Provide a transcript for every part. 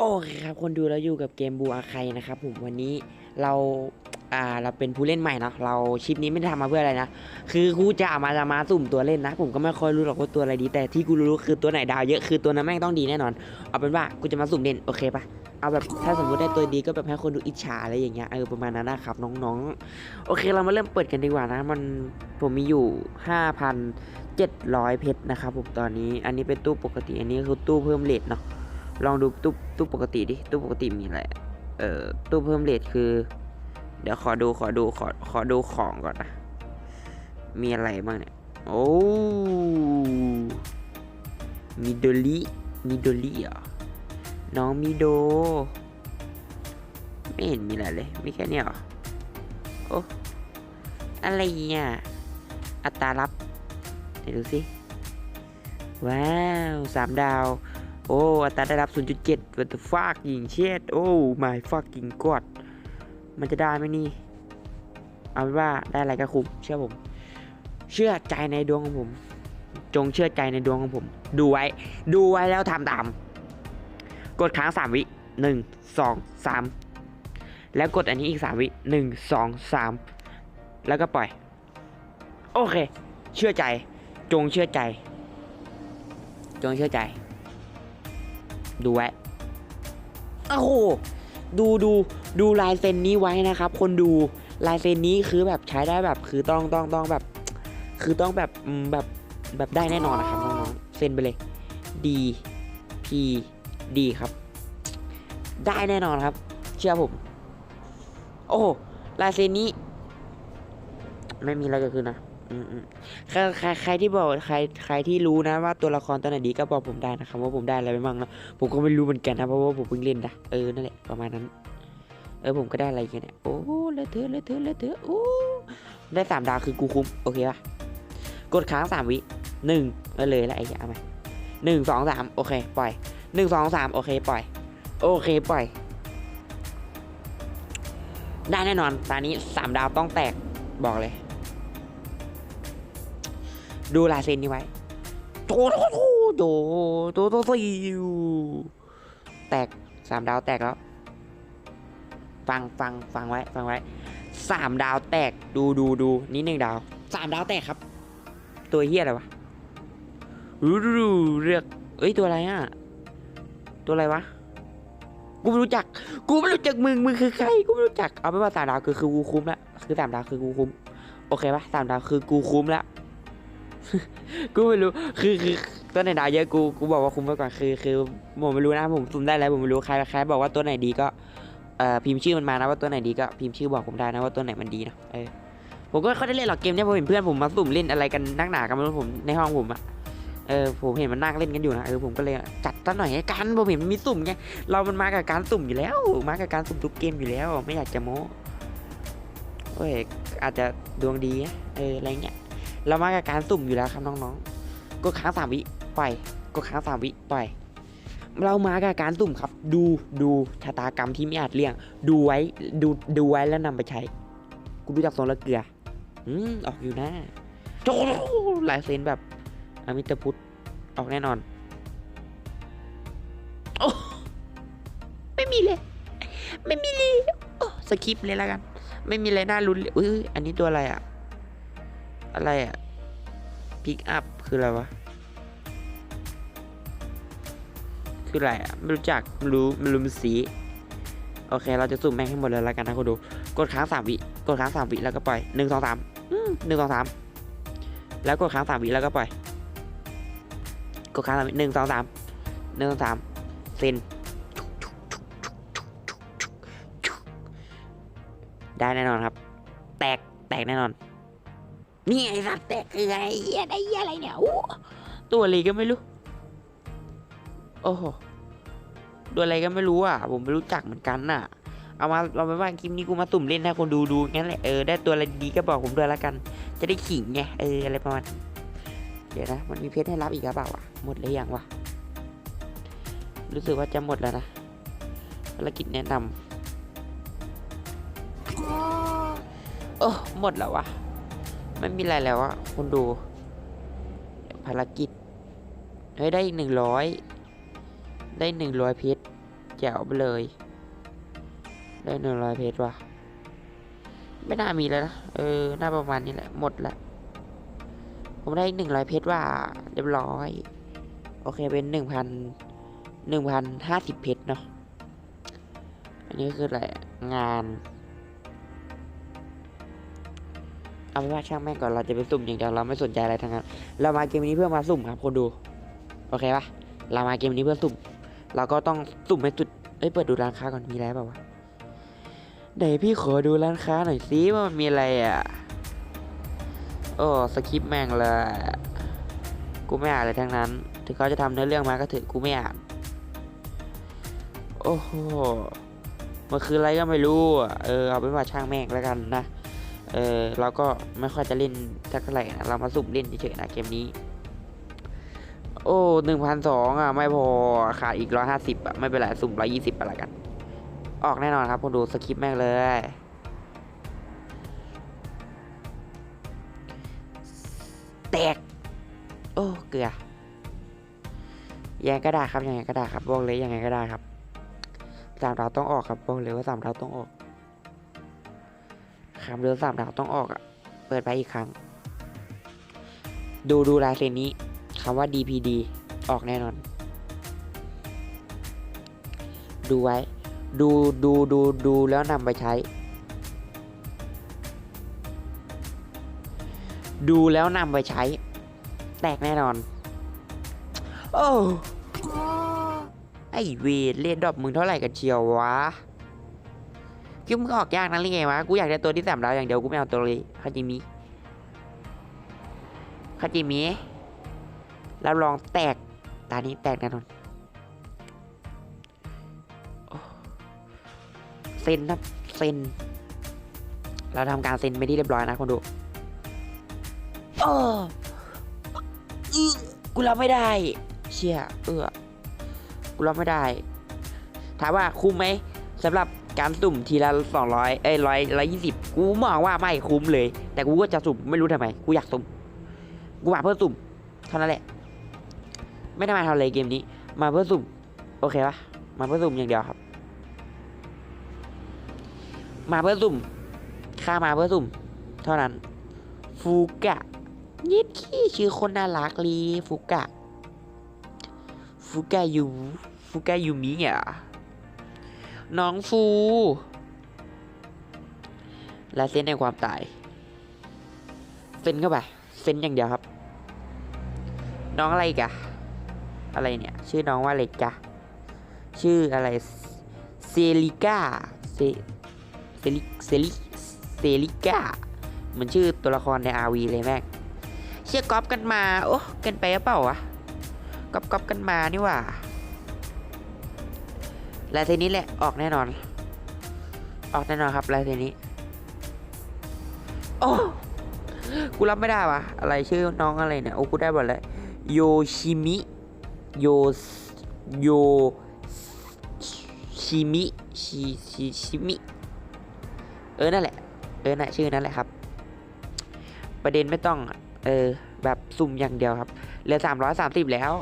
โอเคครับคนดูแล้วอยู่กับเกมบูอาไคนะครับผมวันนี้เราอ่าเราเป็นผู้เล่นใหม่เนาะเราชิปนี้ไม่ได้ทำมาเพื่ออะไรนะคือกูจะเอามาจะมาสุ่มตัวเล่นนะ ผมก็ไม่ค่อยรู้หรอกว่าตัวอะไรดี แต่ที่กูรู้คือตัวไหนดาวเยอะคือตัวนั้นแม่งต้องดีแน่นอน เอาเป็นว่ากูจะมาสุ่มเล่นโอเคปะเอาแบบถ้าสมมติได้ตัวดีก็แบบให้คนดูอิจฉาอะไรอย่างเงี้ยเออประมาณนั้นนะครับน้องๆ โอเคเรามาเริ่มเปิดกันดีกว่านะมันผมมีอยู่ 5,700 เพชรนะครับผมตอนนี้อันนี้เป็นตู้ปกติอันนี้คือตู้เพิ่มเลทเนาะ ลองดูตู้ตู้ปกติดิ ตู้ปกติมีอะไร เอ่อ ตู้เพิ่มเลทคือ เดี๋ยวขอดูขอดูขอขอดูของก่อนนะ มีอะไรบ้างเนี่ย โอ้มีโดลิมีโดลิเหรอน้องมีโด ไม่เห็นมีอะไรเลยมีแค่นี้หรอ โอ้ อะไรเนี่ย อัตรารับเดี๋ยวดูสิ ว้าว สามดาว โอ้อัตราได้รับ 0.7 what the fuck ยิงเช็ดโอ้ my fucking god มันจะได้ไหมนี่ เอาเป็นว่าได้อะไรก็คุ้มเชื่อผม เชื่อใจในดวงของผม จงเชื่อใจในดวงของผม ดูไว้ ดูไว้แล้วทำตาม กดค้าง 3 วิ 1 2 3 แล้วกดอันนี้อีก 3 วิ 1 2 3 แล้วก็ปล่อย โอเค เชื่อใจ จงเชื่อใจ จงเชื่อใจ ดูไว้โอ้โหดูดูดูลายเซ็นนี้ไว้นะครับ คนดูลายเซ็นนี้คือแบบใช้ได้แบบคือต้องต้องต้องแบบ คือต้องแบบแบบแบบได้แน่นอนนะครับน้องๆเซ็นไปเลย D P D ครับ ได้แน่นอนครับ เชื่อผม โอ้ลายเซ็นนี้ ไม่มีอะไรเกิดขึ้นนะ อืมอืมใครใครใครที่บอกใครใครที่รู้นะว่าตัวละครตัวไหนดีก็บอกผมได้นะครับว่าผมได้อะไรไปบ้างนะผมก็ไม่รู้เหมือนกันนะเพราะว่าผมเพิ่งเล่นนะเออนั่นแหละประมาณนั้น เออผมก็ได้อะไรกันเนี่ยโอ้เลอะเทอะเลอะเทอะเลอะเทอะโอ้ได้สามดาวคือกูคุ้มโอเคปะกดค้างสามวิหนึ่งเลยละไอ้ยเอาไหมหนึ่งสองสามโอเคปล่อยหนึ่งสองสามโอเคปล่อย โอเคปล่อย ได้แน่นอนตอนนี้สามดาวต้องแตกบอกเลย ดูลายเซ็นนี้ไว้โตโตโตโตโตโตโตแตกสามดาวแตกแล้ว ฟังฟังฟังไว้ฟังไว้สามดาวแตกดูดูดูนี่หนึ่งดาวสามดาวแตกครับ ตัวเฮียอะไรวะดูดูดูเรียกเอ้ยตัวอะไรอะ ตัวอะไรวะกูไม่รู้จัก กูไม่รู้จักมึง มึงคือใคร กูไม่รู้จัก เอาไปนว่าสามดาวคือคือกูคุ้มละ คือสามดาวคือกูคุ้ม โอเคปะสามดาวคือกูคุ้มละ กูไม่รู้คือคือตัวไหนดาเยอะกูกูบอกว่าคุ้มไปก่อนคือคือผมไม่รู้นะผมซุ่มได้แล้วผมไม่รู้ใครใครบอกว่าตัวไหนดีก็เอ่อพิมพ์ชื่อมันมานะว่าตัวไหนดีก็พิมพ์ชื่อบอกผมได้นะว่าตัวไหนมันดีเนะเออผมก็ไม่ค่อยได้เล่นหรอกเกมเนี้ยผมเห็นเพื่อนผมมาสุ่มเล่นอะไรกันนักหนากันไม่รู้ผมในห้องผมอะเออผมเห็นมันนั่งเล่นกันอยู่นะเออผมก็เลยจัดตั้งหน่อยให้กันผมเห็นมันมีสุ่มไงเรามันมากับการสุ่มอยู่แล้ว มากับการสุ่มทุกเกมอยู่แล้ว ไม่อยากจะโม้เอ้ยอาจจะดวงดีเอออะไรเงี้ย เรามากับการสุ่มอยู่แล้วครับน้องๆกดค้างสามวิปล่อยกดค้างสามวิปล่อยเรามากับการสุ่มครับ ดูดูชะตากรรมที่ไม่อาจเลี่ยง ดูไว้ดูดูไว้แล้วนำไปใช้กูรู้จักโซนละเกลืออืมออกอยู่นะโจลายเซ็นแบบอมิตรพุทธออกแน่นอนโอ้ไม่มีเลย ไม่มีเลยสคริปเลยแล้วกัน ไม่มีอะไรน่ารุนเลยอุ้ยอันนี้ตัวอะไรอะ อะไรอะพิกอัพคืออะไรวะ คืออะไรอะไม่รู้จักไม่รู้ไม่รู้มันสี โอเค เราจะสุ่มแม่งให้หมดเลยแล้วกันนะคุณดู กดค้างสามวิ กดค้างสามวิแล้วก็ปล่อยหนึ่งสองสามหนึ่งสองสามแล้วกดค้างสามวิแล้วก็ปล่อย กดค้างสามวิหนึ่งสองสามหนึ่งสองสามเซ็นได้แน่นอนครับ แตก แตกแน่นอน นี่ไอ้สัตว์แตกคือไงเหี้ยได้เหี้ยอะไรเนี่ยอู้ตัวอะไรก็ไม่รู้ โอ้โหตัวอะไรก็ไม่รู้อะ ผมไม่รู้จักเหมือนกันน่ะ เอามาเอาไปว่าคลิปนี้กูมาตุ่มเล่นให้คนดูดูงั้นแหละเออได้ตัวอะไรดีก็บอกผมด้วยแล้วกัน จะได้ขิงไงเอออะไรประมาณนั้นเดี๋ยวนะมันมีเพชรให้รับอีกหรือเปล่าวะหมดเลยยังวะรู้สึกว่าจะหมดแล้วนะภารกิจแนะนำโอ้หมดแล้ววะ ไม่มีอะไรแล้วอะคนดู ภารกิจ เฮ้ย ได้อีกหนึ่งร้อยได้หนึ่งร้อยเพชรแจ๋วไปเลย ได้หนึ่งร้อยเพชรว่ะ ไม่น่ามีแล้วนะ เออ น่าประมาณนี้แหละ หมดละ ผมได้หนึ่งร้อยเพชรว่าเรียบร้อย โอเคเป็นหนึ่งพันหนึ่งพันห้าสิบเพชรเนาะ อันนี้คืออะไร งาน เอาเป็นว่าช่างแม่งก่อนเราจะไปสุ่มอย่างเดียวเราไม่สนใจอะไรทั้งนั้น เรามาเกมนี้เพื่อมาสุ่มครับคนดู โอเคปะเรามาเกมนี้เพื่อสุ่ม เราก็ต้องสุ่มให้สุดเอ้ยเปิดดูร้านค้าก่อนมีอะไรเปล่าวะไหนพี่ขอดูร้านค้าหน่อยสิว่ามันมีอะไรอะ โอ้สคริปต์แม่งเลยกูไม่อ่านเลยทั้งนั้น ถึงเขาจะทำเนื้อเรื่องมาก็เถอกูไม่อ่าน โอ้โห มันคืออะไรก็ไม่รู้อะ เออเอาเป็นว่าช่างแม่งแล้วกันนะ เออเราก็ไม่ค่อยจะเล่นสักเท่าไหร่นะเรามาสุ่มเล่นเฉยๆนะเกมนี้ โอ้หนึ่งพันสองอะ ไม่พอขาดอีกร้อยห้าสิบอะ ไม่เป็นไรสุ่มร้อยยี่สิบอะไรกัน ออกแน่นอนครับคุณดูสคริปต์แม่งเลยแตก โอ้เกลือยังไงก็ได้ครับยังไงก็ได้ครับบอกเลยยังไงก็ได้ครับสามดาวต้องออกครับบอกเลยว่าสามดาวต้องออก คำเดินสามดาวต้องออกอะเปิดไปอีกครั้ง ดูดูลายเซ็นนี้คำว่า DPD ออกแน่นอน ดูไว้ ดูดูดูดูแล้วนำไปใช้ ดูแล้วนำไปใช้ แตกแน่นอน โอ้ไอเวรเล่นดอกมึงเท่าไหร่กันเชียววะ คิดว่ามึงออกยากนั่นหรือไงวะ กูอยากได้ตัวที่สามดาวอย่างเดียว กูไม่เอาตัวเลยคาจิมิคาจิมิรับรองแตก ตานี้แตกแน่นอนเซ็นครับเซ็น เราทำการเซ็นไปที่เรียบร้อยนะคนดูเอออือกูรับไม่ได้ เชี่ย เออ กูรับไม่ได้ ถามว่าคุ้มไหมสำหรับ การสุ่มทีละสองร้อยเอ้ยร้อยร้อยยี่สิบกูมองว่าไม่คุ้มเลย แต่กูก็จะสุ่มไม่รู้ทำไมกูอยากสุ่มกูมาเพื่อสุ่มเท่านั้นแหละ ไม่ได้มาทำอะไรเกมนี้ มาเพื่อสุ่ม โอเคปะมาเพื่อสุ่มอย่างเดียวครับ มาเพื่อสุ่มค่ามาเพื่อสุ่ม เท่านั้น ฟูกะยิดขี้ชื่อคนน่ารักลีฟูกะ ฟูกะยูฟูกะยูมิอะ น้องฟู และเส้นในความตายเส้นเข้าไปเส้นอย่างเดียวครับ น้องอะไรกะอะไรเนี่ย ชื่อน้องว่าอะไรกะชื่ออะไรเซลิก้าเซเซลิเซลิเซลิก้าเหมือนชื่อตัวละครในอาวีเลยแม่งเชื่อก๊อปกันมา โอ้กันไปหรือเปล่าวะก๊อปก๊อปกันมานี่หว่า ลายเซนนี้แหละออกแน่นอน ออกแน่นอนครับลายเซนนี้ โอ้กูรับไม่ได้วะอะไรชื่อน้องอะไรเนี่ยโอ้กูได้หมดเลยโยชิมิโยโยชิมิชิชิชิมิเออนั่นแหละเออน่ะชื่อนั่นแหละครับ ประเด็นไม่ต้องเออแบบสุ่มอย่างเดียวครับเหลือสามร้อยสามสิบแล้ว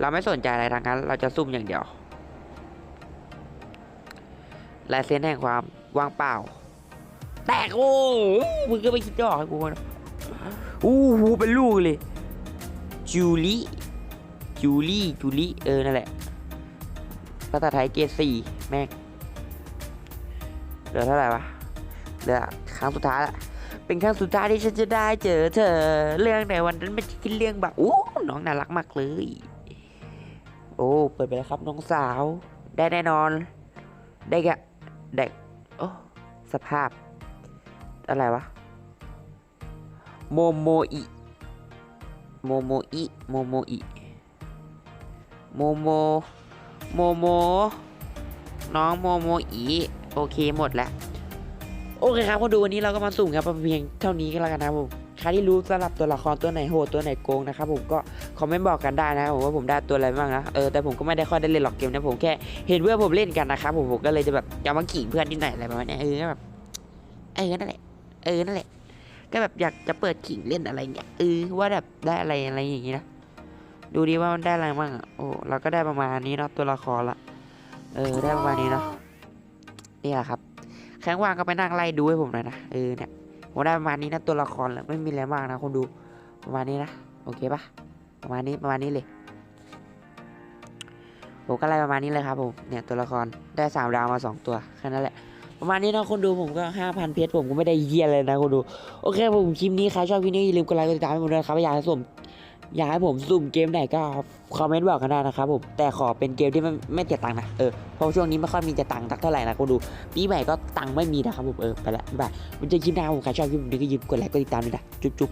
เราไม่สนใจอะไรทางนั้น เราจะซุ่มอย่างเดียว ลายเส้นแห่งความว่างเปล่า แตกโอ้มึงก็ไม่คิดจะออกให้กูนะอู้หูเป็นลูกเลยจูลี่จูลี่จูลี่เออนั่นแหละภาษาไทยเกรดสี่แม่งเหลือเท่าไหร่วะเหลือครั้งสุดท้ายละเป็นครั้งสุดท้ายที่ฉันจะได้เจอเธอ เรื่องในวันนั้นไม่ใช่เรื่องแบบอู้น้องน่ารักมากเลย โอ้ เปิดไปแล้วครับน้องสาว ได้แน่นอน ได้กะได้โอ้สภาพ อะไรวะ โมโมอิ โมโมอิ โมโมอิ โมโม โมโม น้องโมโมอิ โอเคหมดแล้ว โอเคครับคนดูวันนี้เราก็มาสุ่มครับเพียงเท่านี้ก็แล้วกันนะครับผม ครที่รู้สำหรับตัวละครตัวไหนโหดตัวไหนโกงนะครับผมก็คอมเมนต์บอกกันได้นะครับผมว่าผมได้ตัวอะไรบ้างนะเออแต่ผมก็ไม่ได้ค่อยได้เล่นหรอกเกมนะผมแค่เห็นเพื่อนผมเล่นกันนะครับผมผมก็เลยจะแบบจะมาขิงเพื่อนนิดหน่อยอะไรประมาณเนี้ยเออก็แบบเออนั่นแหละเออนั่นแหละก็แบบอยากจะเปิดขิงเล่นอะไรเงี้ยเออว่าแบบได้อะไรอะไรอย่างงี้นะดูดีว่ามันได้อะไรบ้างอะโอ้เราก็ได้ประมาณนี้เนาะตัวละครละเออได้ประมาณนี้เนาะนี่แหละครับแข้งว่างก็ไปนั่งไล่ดูให้ผมหน่อยนะเออเนี่ย ผมได้ประมาณนี้นะตัวละครแหละไม่มีอะไรมากนะคนดูประมาณนี้นะโอเคปะประมาณนี้ประมาณนี้เลยผมก็ไล่ประมาณนี้เลยครับผมเนี่ยตัวละครได้สามดาวมาสองตัวแค่นั้นแหละประมาณนี้นะคนดูผมก็ห้าพันเพชรผมก็ไม่ได้เยี่ยเลยนะคนดูโอเคผมคลิปนี้ใครชอบคลิปนี้อย่าลืมกดไลค์กดติดตามให้ผมด้วยครับอยากให้ผม อยากให้ผมสุ่มเกมไหนก็คอมเมนต์บอกกันได้นะครับผมแต่ขอเป็นเกมที่ไม่ไม่เสียตังค์นะเออเพราะช่วงนี้ไม่ค่อยมีจะตังค์สักเท่าไหร่นะคนดูปีใหม่ก็ตังค์ไม่มีนะครับผมเออไปละบ๊ายบายมันจะคลิปหน้าผมใครชอบคลิปนี้ก็ยิ้มกดไลค์กดติดตามด้วยนะจุ๊บ